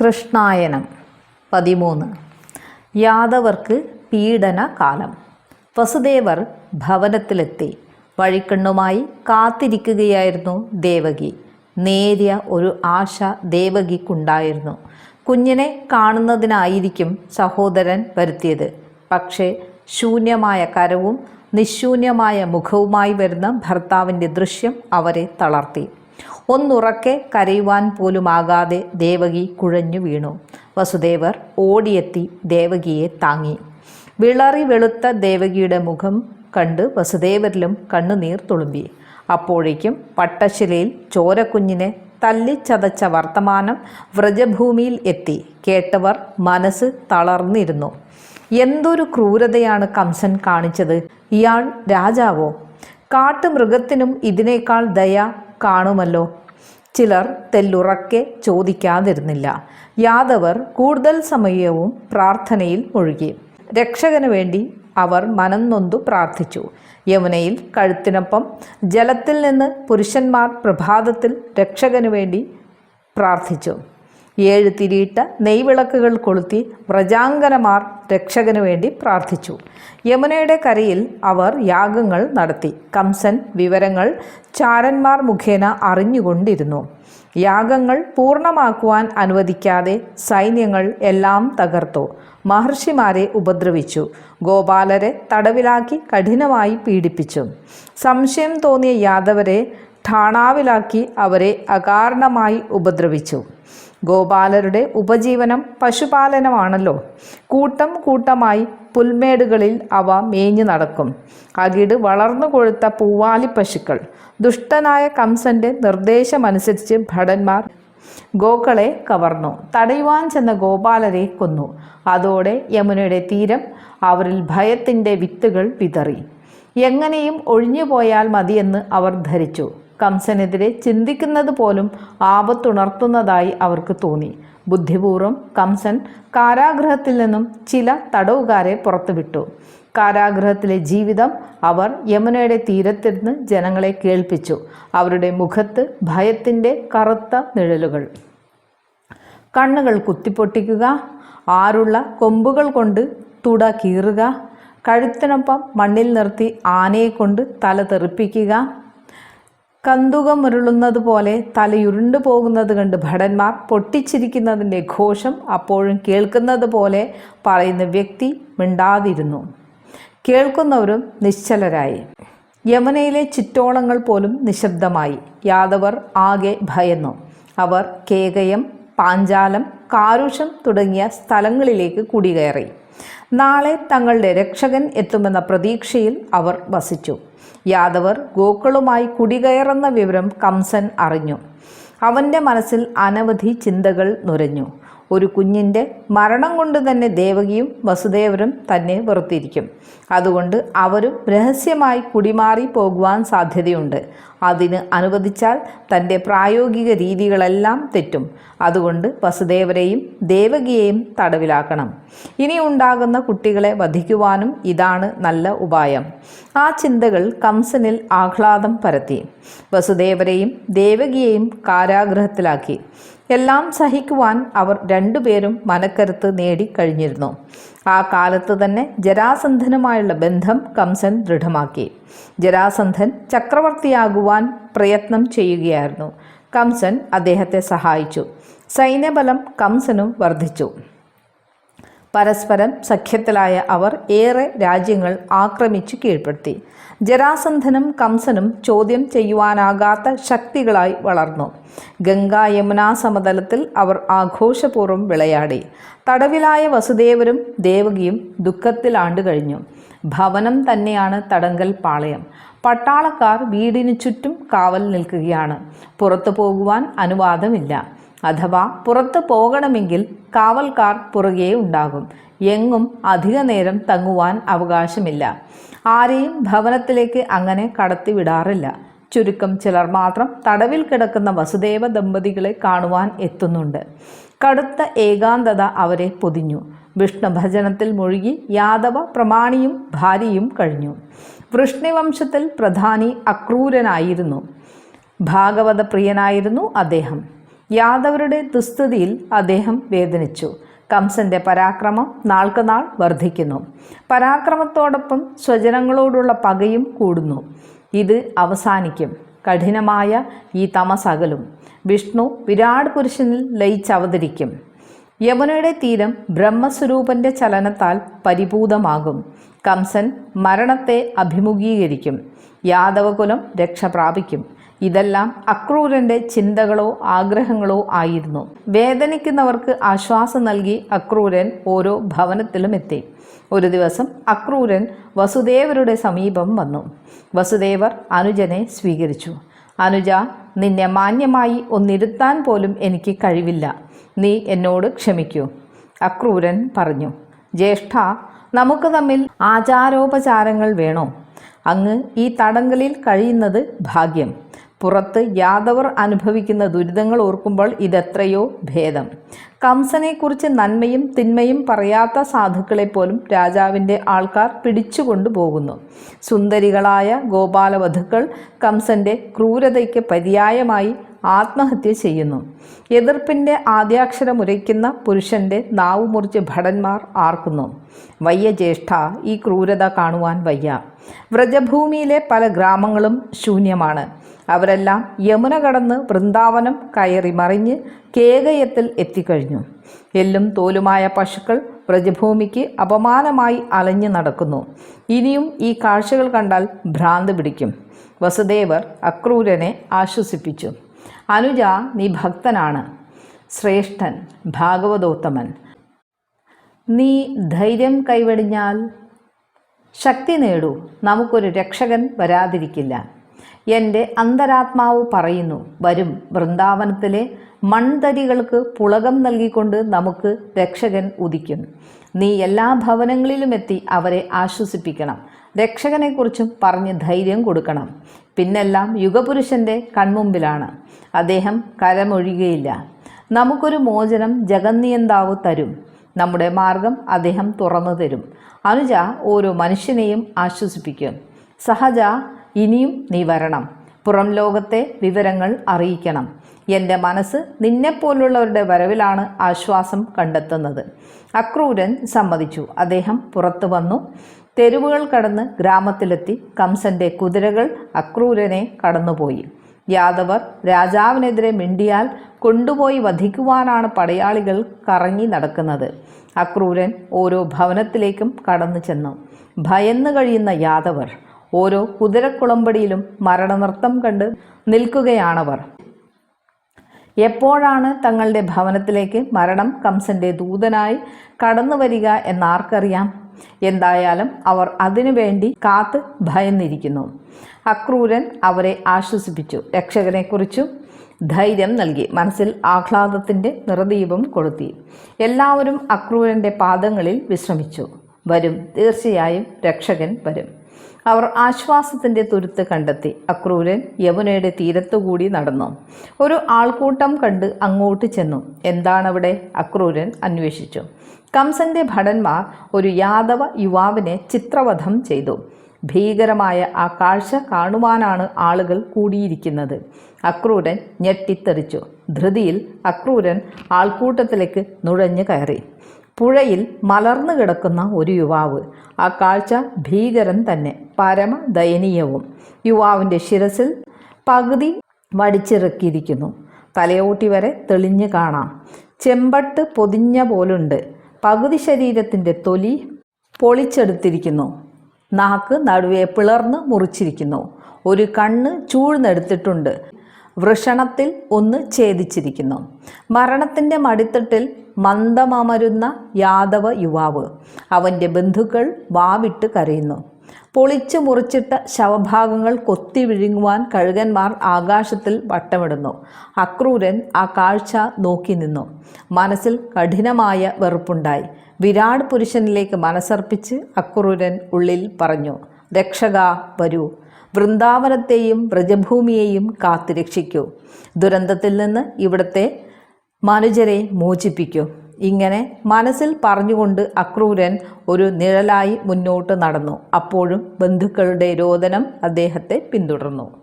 കൃഷ്ണായനം. പതിമൂന്ന്. യാദവർക്ക് പീഡന കാലം വസുദേവർ ഭവനത്തിലെത്തി. വഴിക്കണ്ണുമായി കാത്തിരിക്കുകയായിരുന്നു ദേവകി. നേരിയ ഒരു ആശ ദേവകിക്കുണ്ടായിരുന്നു. കുഞ്ഞിനെ കാണുന്നതിനായിരിക്കും സഹോദരൻ വരുത്തിയത്. പക്ഷേ ശൂന്യമായ കരവും നിശൂന്യമായ മുഖവുമായി വരുന്ന ഭർത്താവിന്റെ ദൃശ്യം അവരെ തളർത്തി. ഒന്നുറക്കെ കരയുവാൻ പോലുമാകാതെ ദേവകി കുഴഞ്ഞു വീണു. വസുദേവർ ഓടിയെത്തി ദേവകിയെ താങ്ങി. വിളറി വെളുത്ത ദേവകിയുടെ മുഖം കണ്ട് വസുദേവരിലും കണ്ണുനീർ തുളുമ്പി. അപ്പോഴേക്കും പട്ടശിലയിൽ ചോരക്കുഞ്ഞിനെ തല്ലിച്ചതച്ച വർത്തമാനം വ്രജഭൂമിയിൽ എത്തി. കേട്ടവർ മനസ്സ് തളർന്നിരുന്നു. എന്തൊരു ക്രൂരതയാണ് കംസൻ കാണിച്ചത്? ഇയാൾ രാജാവോ? കാട്ടുമൃഗത്തിനും ഇതിനേക്കാൾ ദയ കാണുമല്ലോ. ചിലർ തെല്ലുറക്കെ ചോദിക്കാതിരുന്നില്ല. യാദവർ കൂടുതൽ സമയവും പ്രാർത്ഥനയിൽ മുഴുകി. രക്ഷകന് വേണ്ടി അവർ മനം നൊന്തു പ്രാർത്ഥിച്ചു. യമുനയിൽ കഴുത്തിനൊപ്പം ജലത്തിൽ നിന്ന് പുരുഷന്മാർ പ്രഭാതത്തിൽ രക്ഷകന് വേണ്ടി പ്രാർത്ഥിച്ചു. ഏഴ് തിരിയിട്ട നെയ്വിളക്കുകൾ കൊളുത്തി വ്രജാങ്കനമാർ രക്ഷകനു വേണ്ടി പ്രാർത്ഥിച്ചു. യമുനയുടെ കരയിൽ അവർ യാഗങ്ങൾ നടത്തി. കംസൻ വിവരങ്ങൾ ചാരന്മാർ മുഖേന അറിഞ്ഞുകൊണ്ടിരുന്നു. യാഗങ്ങൾ പൂർണമാക്കുവാൻ അനുവദിക്കാതെ സൈന്യങ്ങൾ എല്ലാം തകർത്തു. മഹർഷിമാരെ ഉപദ്രവിച്ചു. ഗോപാലരെ തടവിലാക്കി കഠിനമായി പീഡിപ്പിച്ചു. സംശയം തോന്നിയ യാദവരെ ഠാണാവിലാക്കി അവരെ അകാരണമായി ഉപദ്രവിച്ചു. ഗോപാലരുടെ ഉപജീവനം പശുപാലനമാണല്ലോ. കൂട്ടം കൂട്ടമായി പുൽമേടുകളിൽ അവ മേഞ്ഞു നടക്കും. അകിട് വളർന്നു കൊഴുത്ത പൂവാലി പശുക്കൾ. ദുഷ്ടനായ കംസന്റെ നിർദ്ദേശമനുസരിച്ച് ഭടന്മാർ ഗോക്കളെ കവർന്നു. തടയുവാൻ ചെന്ന ഗോപാലരെ കൊന്നു. അതോടെ യമുനയുടെ തീരം അവരിൽ ഭയത്തിന്റെ വിത്തുകൾ വിതറി. എങ്ങനെയും ഒഴിഞ്ഞുപോയാൽ മതിയെന്ന് അവർ ധരിച്ചു. കംസനെതിരെ ചിന്തിക്കുന്നത് പോലും ആപത്തുണർത്തുന്നതായി അവർക്ക് തോന്നി. ബുദ്ധിപൂർവം കംസൻ കാരാഗ്രഹത്തിൽ നിന്നും ചില തടവുകാരെ പുറത്തുവിട്ടു. കാരാഗ്രഹത്തിലെ ജീവിതം അവർ യമുനയുടെ തീരത്തിരുന്ന് ജനങ്ങളെ കേൾപ്പിച്ചു. അവരുടെ മുഖത്ത് ഭയത്തിന്റെ കറുത്ത നിഴലുകൾ. കണ്ണുകൾ കുത്തിപ്പൊട്ടിക്കുക ആരുള്ള കൊമ്പുകൾ കൊണ്ട് തുട കീറുക കഴുത്തിനൊപ്പം മണ്ണിൽ നിർത്തി ആനയെ കൊണ്ട് തല തെറിപ്പിക്കുക കന്തുകം ഉരുളുന്നത് പോലെ തലയുരുണ്ടു പോകുന്നത് കണ്ട് ഭടന്മാർ പൊട്ടിച്ചിരിക്കുന്നതിന്റെ ഘോഷം അപ്പോഴും കേൾക്കുന്നത് പോലെ പറയുന്ന വ്യക്തി മിണ്ടാതിരുന്നു. കേൾക്കുന്നവരും നിശ്ചലരായി. യമുനയിലെ ചിറ്റോളങ്ങൾ പോലും നിശബ്ദമായി. യാദവർ ആകെ ഭയന്നു. അവർ കേകയം പാഞ്ചാലം കാരുഷം തുടങ്ങിയ സ്ഥലങ്ങളിലേക്ക് കുടികയറി. നാളെ തങ്ങളുടെ രക്ഷകൻ എത്തുമെന്ന പ്രതീക്ഷയിൽ അവർ വസിച്ചു. യാദവർ ഗോക്കളുമായി കുടികയറുന്ന വിവരം കംസൻ അറിഞ്ഞു. അവന്റെ മനസ്സിൽ അനവധി ചിന്തകൾ നുരഞ്ഞു. ഒരു കുഞ്ഞിന്റെ മരണം കൊണ്ട് തന്നെ ദേവകിയും വസുദേവരും തന്നെ വെറുത്തിരിക്കും. അതുകൊണ്ട് അവരും രഹസ്യമായി കുടിമാറി പോകുവാൻ സാധ്യതയുണ്ട്. അതിന് അനുവദിച്ചാൽ തന്റെ പ്രായോഗിക രീതികളെല്ലാം തെറ്റും. അതുകൊണ്ട് വസുദേവരെയും ദേവകിയെയും തടവിലാക്കണം. ഇനി ഉണ്ടാകുന്ന കുട്ടികളെ വധിക്കുവാനും ഇതാണ് നല്ല ഉപായം. ആ ചിന്തകൾ കംസനിൽ ആഹ്ലാദം പരത്തി. വസുദേവരെയും ദേവകിയെയും കാരാഗ്രഹത്തിലാക്കി. എല്ലാം സഹിക്കുവാൻ അവർ രണ്ടുപേരും മനക്കരുത്ത് നേടിക്കഴിഞ്ഞിരുന്നു. ആ കാലത്ത് തന്നെ ജരാസന്ധനുമായുള്ള ബന്ധം കംസൻ ദൃഢമാക്കി. ജരാസന്ധൻ ചക്രവർത്തിയാകുവാൻ പ്രയത്നം ചെയ്യുകയായിരുന്നു. കംസൻ അദ്ദേഹത്തെ സഹായിച്ചു. സൈന്യബലം കംസനും വർദ്ധിച്ചു. പരസ്പരം സഖ്യത്തിലായ അവർ ഏറെ രാജ്യങ്ങൾ ആക്രമിച്ചു കീഴ്പ്പെടുത്തി. ജരാസന്ധനും കംസനും ചോദ്യം ചെയ്യുവാനാകാത്ത ശക്തികളായി വളർന്നു. ഗംഗാ യമുനാ സമതലത്തിൽ അവർ ആഘോഷപൂർവം വിളയാടി. തടവിലായ വസുദേവരും ദേവകിയും ദുഃഖത്തിൽ ആണ്ടുകഴിഞ്ഞു ഭവനം തന്നെയാണ് തടങ്കൽ പാളയം. പട്ടാളക്കാർ വീടിനു ചുറ്റും കാവൽ നിൽക്കുകയാണ്. പുറത്തു പോകുവാൻ അനുവാദമില്ല. അഥവാ പുറത്തു പോകണമെങ്കിൽ കാവൽക്കാർ പുറകെ ഉണ്ടാകും. എങ്ങും അധിക നേരം തങ്ങുവാൻ അവകാശമില്ല. ആരെയും ഭവനത്തിലേക്ക് അങ്ങനെ കടത്തിവിടാറില്ല. ചുരുക്കം ചിലർ മാത്രം തടവിൽ കിടക്കുന്ന വസുദേവ ദമ്പതികളെ കാണുവാൻ എത്തുന്നുണ്ട്. കടുത്ത ഏകാന്തത അവരെ പൊതിഞ്ഞു. വിഷ്ണുഭജനത്തിൽ മുഴുകി യാദവ പ്രമാണിയും ഭാര്യയും കഴിഞ്ഞു. വൃഷ്ണിവംശത്തിൽ പ്രധാനി അക്രൂരനായിരുന്നു. ഭാഗവത പ്രിയനായിരുന്നു അദ്ദേഹം. യാദവരുടെ ദുസ്ഥിതിയിൽ അദ്ദേഹം വേദനിച്ചു. കംസന്റെ പരാക്രമം നാൾക്കുനാൾ വർദ്ധിക്കുന്നു പരാക്രമത്തോടൊപ്പം സ്വജനങ്ങളോടുള്ള പകയും കൂടുന്നു. ഇത് അവസാനിക്കും. കഠിനമായ ഈ തമസകലും. വിഷ്ണു വിരാട് പുരുഷനിൽ ലയിച്ചവതരിക്കും. യമുനയുടെ തീരം ബ്രഹ്മസ്വരൂപന്റെ ചലനത്താൽ പരിഭൂതമാകും കംസൻ മരണത്തെ അഭിമുഖീകരിക്കും. യാദവകുലം രക്ഷ പ്രാപിക്കും ഇതെല്ലാം അക്രൂരന്റെ ചിന്തകളോ ആഗ്രഹങ്ങളോ ആയിരുന്നു. വേദനിക്കുന്നവർക്ക് ആശ്വാസം നൽകി അക്രൂരൻ ഓരോ ഭവനത്തിലും എത്തി. ഒരു ദിവസം അക്രൂരൻ വസുദേവരുടെ സമീപം വന്നു. വസുദേവർ അനുജനെ സ്വീകരിച്ചു. അനുജ നിന്നെ മാന്യമായി ഒന്നിരുത്താൻ പോലും എനിക്ക് കഴിവില്ല. നീ എന്നോട് ക്ഷമിക്കൂ അക്രൂരൻ പറഞ്ഞു. ജ്യേഷ്ഠ നമുക്ക് തമ്മിൽ ആചാരോപചാരങ്ങൾ വേണോ? അങ്ങ് ഈ തടങ്കലിൽ കഴിയുന്നത് ഭാഗ്യം. പുറത്ത് യാദവർ അനുഭവിക്കുന്ന ദുരിതങ്ങൾ ഓർക്കുമ്പോൾ ഇതെത്രയോ ഭേദം. കംസനെക്കുറിച്ച് നന്മയും തിന്മയും പറയാത്ത സാധുക്കളെ പോലും രാജാവിന്റെ ആൾക്കാർ പിടിച്ചുകൊണ്ടു പോകുന്നു. സുന്ദരികളായ ഗോപാലവധുക്കൾ കംസന്റെ ക്രൂരതയ്ക്ക് പര്യായമായി ആത്മഹത്യ ചെയ്യുന്നു. എതിർപ്പിന്റെ ആദ്യാക്ഷരം ഉരയ്ക്കുന്ന പുരുഷന്റെ നാവ് മുറിച്ച് ഭടന്മാർ ആർക്കുന്നു. വയ്യ ജ്യേഷ്ഠ ഈ ക്രൂരത കാണുവാൻ വയ്യ. വ്രജഭൂമിയിലെ പല ഗ്രാമങ്ങളും ശൂന്യമാണ്. അവരെല്ലാം യമുന കടന്ന് വൃന്ദാവനം കയറി മറിഞ്ഞ് കേകയത്തിൽ എത്തിക്കഴിഞ്ഞു. എല്ലും തോലുമായ പശുക്കൾ വ്രജഭൂമിക്ക് അപമാനമായി അലഞ്ഞു നടക്കുന്നു. ഇനിയും ഈ കാഴ്ചകൾ കണ്ടാൽ ഭ്രാന്ത് പിടിക്കും. വസുദേവർ അക്രൂരനെ ആശ്വസിപ്പിച്ചു. അനുജ നീ ഭക്തനാണ്. ശ്രേഷ്ഠൻ ഭാഗവതോത്തമൻ. നീ ധൈര്യം കൈവെടിഞ്ഞാൽ ശക്തി നേടൂ. നമുക്കൊരു രക്ഷകൻ വരാതിരിക്കില്ല. എന്റെ അന്തരാത്മാവ് പറയുന്നു വരും. വൃന്ദാവനത്തിലെ മൺതരികൾക്ക് പുളകം നൽകിക്കൊണ്ട് നമുക്ക് രക്ഷകൻ ഉദിക്കും. നീ എല്ലാ ഭവനങ്ങളിലും എത്തി അവരെ ആശ്വസിപ്പിക്കണം. രക്ഷകനെക്കുറിച്ചും പറഞ്ഞ് ധൈര്യം കൊടുക്കണം. പിന്നെല്ലാം യുഗപുരുഷന്റെ കൺമുമ്പിലാണ്. അദ്ദേഹം കരമൊഴിയുകയില്ല നമുക്കൊരു മോചനം ജഗന്നിയന്താവ് തരും. നമ്മുടെ മാർഗം അദ്ദേഹം തുറന്നു തരും. അനുജ ഓരോ മനുഷ്യനെയും ആശ്വസിപ്പിക്കും. സഹജ ഇനിയും നീ വരണം. പുറം ലോകത്തെ വിവരങ്ങൾ അറിയിക്കണം. എന്റെ മനസ്സ് നിന്നെപ്പോലുള്ളവരുടെ വരവിലാണ് ആശ്വാസം കണ്ടെത്തുന്നത്. അക്രൂരൻ സമ്മതിച്ചു. അദ്ദേഹം പുറത്തു വന്നു. തെരുവുകൾ കടന്ന് ഗ്രാമത്തിലെത്തി. കംസന്റെ കുതിരകൾ അക്രൂരനെ കടന്നുപോയി. യാദവർ രാജാവിനെതിരെ മിണ്ടിയാൽ കൊണ്ടുപോയി വധിക്കുവാനാണ് പടയാളികൾ കറങ്ങി നടക്കുന്നത്. അക്രൂരൻ ഓരോ ഭവനത്തിലേക്കും കടന്നു ചെന്നു. ഭയന്നു കഴിയുന്ന യാദവർ ഓരോ കുതിരക്കുളമ്പടിയിലും മരണനൃത്തം കണ്ട് നിൽക്കുകയാണവർ. എപ്പോഴാണ് തങ്ങളുടെ ഭവനത്തിലേക്ക് മരണം കംസന്റെ ദൂതനായി കടന്നു വരിക എന്നാർക്കറിയാം? എന്തായാലും അവർ അതിനുവേണ്ടി കാത്ത് ഭയന്നിരിക്കുന്നു. അക്രൂരൻ അവരെ ആശ്വസിപ്പിച്ചു. രക്ഷകനെക്കുറിച്ചും ധൈര്യം നൽകി. മനസ്സിൽ ആഹ്ലാദത്തിന്റെ നിറദീപം കൊളുത്തി. എല്ലാവരും അക്രൂരന്റെ പാദങ്ങളിൽ വിശ്രമിച്ചു. വരും. തീർച്ചയായും രക്ഷകൻ വരും. അവർ ആശ്വാസത്തിന്റെ തുരുത്ത് കണ്ടെത്തി. അക്രൂരൻ യമുനയുടെ തീരത്തുകൂടി നടന്നു. ഒരു ആൾക്കൂട്ടം കണ്ട് അങ്ങോട്ട് ചെന്നു. എന്താണവിടെ? അക്രൂരൻ അന്വേഷിച്ചു. കംസന്റെ ഭടന്മാർ ഒരു യാദവ യുവാവിനെ ചിത്രവധം ചെയ്തു. ഭീകരമായ ആ കാഴ്ച കാണുവാനാണ് ആളുകൾ കൂടിയിരിക്കുന്നത്. അക്രൂരൻ ഞെട്ടിത്തെറിച്ചു. ധൃതിയിൽ അക്രൂരൻ ആൾക്കൂട്ടത്തിലേക്ക് നുഴഞ്ഞു കയറി. പുഴയിൽ മലർന്നു കിടക്കുന്ന ഒരു യുവാവ്. ആ കാഴ്ച ഭീകരൻ തന്നെ പരമ ദയനീയവും യുവാവിന്റെ ശിരസിൽ പകുതി വടിച്ചിറക്കിയിരിക്കുന്നു. തലയോട്ടി വരെ തെളിഞ്ഞു കാണാം. ചെമ്പട്ട് പൊതിഞ്ഞ പോലുണ്ട്. പകുതി ശരീരത്തിന്റെ തൊലി പൊളിച്ചെടുത്തിരിക്കുന്നു. നാക്ക് നടുവെ പിളർന്ന് മുറിച്ചിരിക്കുന്നു. ഒരു കണ്ണ് ചൂഴ്ന്നെടുത്തിട്ടുണ്ട്. വൃഷണത്തിൽ ഒന്ന് ഛേദിച്ചിരിക്കുന്നു. മരണത്തിന്റെ മടിത്തട്ടിൽ മന്ദമമരുന്ന യാദവ യുവാവ്. അവന്റെ ബന്ധുക്കൾ വാവിട്ട് കരയുന്നു. പൊളിച്ചു മുറിച്ചിട്ട ശവഭാഗങ്ങൾ കൊത്തി വിഴുങ്ങുവാൻ കഴുകന്മാർ ആകാശത്തിൽ വട്ടമിടുന്നു. അക്രൂരൻ ആ കാഴ്ച നോക്കി നിന്നു. മനസ്സിൽ കഠിനമായ വെറുപ്പുണ്ടായി. വിരാട് പുരുഷനിലേക്ക് മനസ്സർപ്പിച്ച് അക്രൂരൻ ഉള്ളിൽ പറഞ്ഞു രക്ഷക വരൂ. വൃന്ദാവനത്തെയും വ്രജഭൂമിയെയും കാത്തുരക്ഷിക്കൂ. ദുരന്തത്തിൽ നിന്ന് ഇവിടുത്തെ മനുജരെ മോചിപ്പിക്കൂ. ഇങ്ങനെ മനസ്സിൽ പറഞ്ഞുകൊണ്ട് അക്രൂരൻ ഒരു നിഴലായി മുന്നോട്ട് നടന്നു. അപ്പോഴും ബന്ധുക്കളുടെ രോദനം അദ്ദേഹത്തെ പിന്തുടർന്നു.